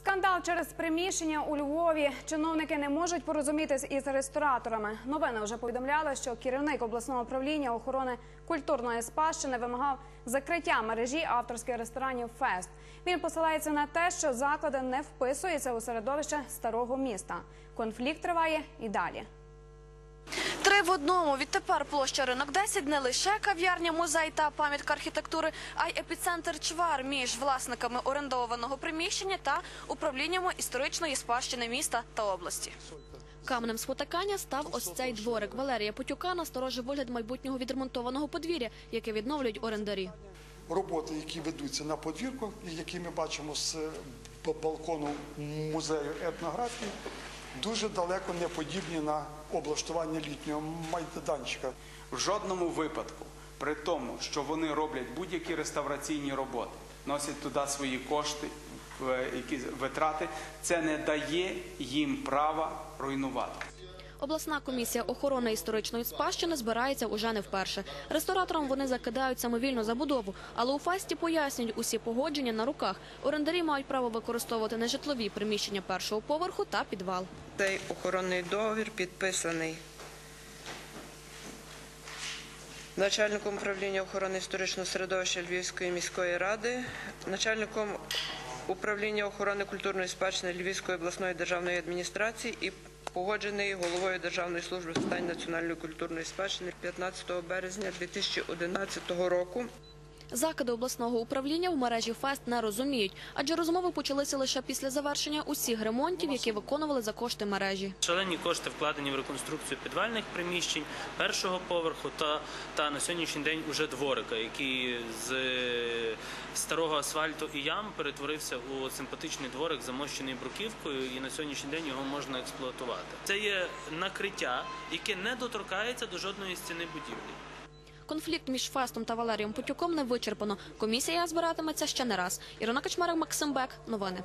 Скандал через приміщення у Львові. Чиновники не можуть порозумітись із рестораторами. Новини вже повідомляли, що керівник обласного управління охорони культурної спадщини вимагав закриття мережі авторських ресторанів Фест. Він посилається на те, що заклади не вписуються у середовище старого міста. Конфлікт триває і далі. Три в одному. Відтепер площа ринок 10 не лише кав'ярня, музей та пам'ятка архітектури, а й епіцентр чвар між власниками орендованого приміщення та управлінням історичної спадщини міста та області. Каменем спотикання став ось цей дворик. Валерія Потюка насторожив вигляд майбутнього відремонтованого подвір'я, яке відновлюють орендарі. роботи, які ведуться на подвірку, і які ми бачимо з балкону музею етнографії, дуже далеко не подібні на облаштування літнього майданчика. В жодному випадку, при тому, що вони роблять будь-які реставраційні роботи, носять туди свої кошти, які якісь витрати, це не дає їм права руйнувати. Обласна комісія охорони історичної спадщини збирається уже не вперше. Рестораторам вони закидають самовільну забудову, але у фасті пояснюють усі погодження на руках. Орендарі мають право використовувати нежитлові приміщення першого поверху та підвал. Цей охоронний договір підписаний начальником управління охорони історичного середовища Львівської міської ради, начальником управління охорони культурної спадщини Львівської обласної державної адміністрації і погоджений головою Державної служби з питань національної культурної спадщини 15 березня 2011 року. Закиди обласного управління в мережі ФЕСТ не розуміють, адже розмови почалися лише після завершення усіх ремонтів, які виконували за кошти мережі. Шалені кошти вкладені в реконструкцію підвальних приміщень першого поверху та, та на сьогоднішній день уже дворика, який з е, старого асфальту і ям перетворився у симпатичний дворик, замощений бруківкою, і на сьогоднішній день його можна експлуатувати. Це є накриття, яке не доторкається до жодної стіни будівлі. Конфлікт між Фастом та Валерієм Путюком не вичерпано. Комісія збиратиметься ще не раз. Ірина Качмарик, Максим Бек. Новини.